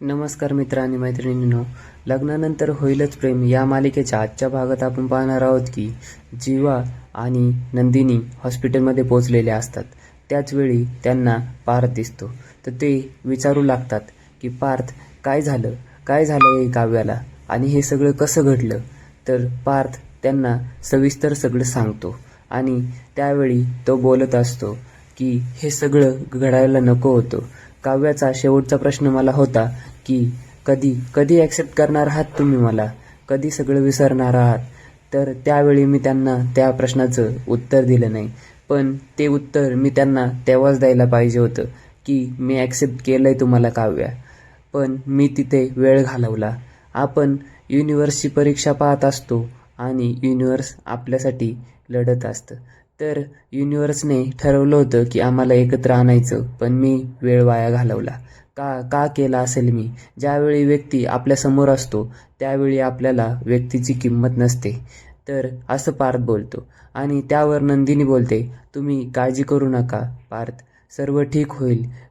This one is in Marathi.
नमस्कार मित्र आणि मैत्रिणींनो. लग्नानंतर होईलच प्रेम. या मालिकेच्या आजच्या भागात आपण पाहणार आहोत की जीवा आणि नंदिनी हॉस्पिटलमध्ये पोहोचलेल्या असतात. त्याचवेळी त्यांना पार्थ दिसतो. तर ते विचारू लागतात की पार्थ काय झालं? काय झालं हे काव्याला? आणि हे सगळं कसं घडलं? तर पार्थ त्यांना सविस्तर सगळं सांगतो. आणि त्यावेळी तो बोलत असतो की हे सगळं घडायला नको होतं. काव्याचा शेवटचा प्रश्न मला होता की कधी कधी ॲक्सेप्ट करणार आहात तुम्ही मला? कधी सगळं विसरणार आहात? तर त्यावेळी मी त्यांना त्या प्रश्नाचं उत्तर दिलं नाही. पण ते उत्तर मी त्यांना तेव्हाच द्यायला पाहिजे होतं की मी ॲक्सेप्ट केलं आहे तुम्हाला काव्या. पण मी तिथे वेळ घालवला. आपण युनिव्हर्सची परीक्षा पाहत असतो आणि युनिव्हर्स आपल्यासाठी लढत असतं. तर युनिव्हर्सने ठरवलं होतं की आम्हाला एकत्र आणायचं पण मी वेळ वाया घालवला. का का केला असेल मी? ज्यावेळी व्यक्ती आपल्यासमोर असतो त्यावेळी आपल्याला व्यक्तीची किंमत नसते. तर असं पार्थ बोलतो. आणि त्यावर नंदिनी बोलते तुम्ही काळजी करू नका पार्थ. सर्व ठीक होईल.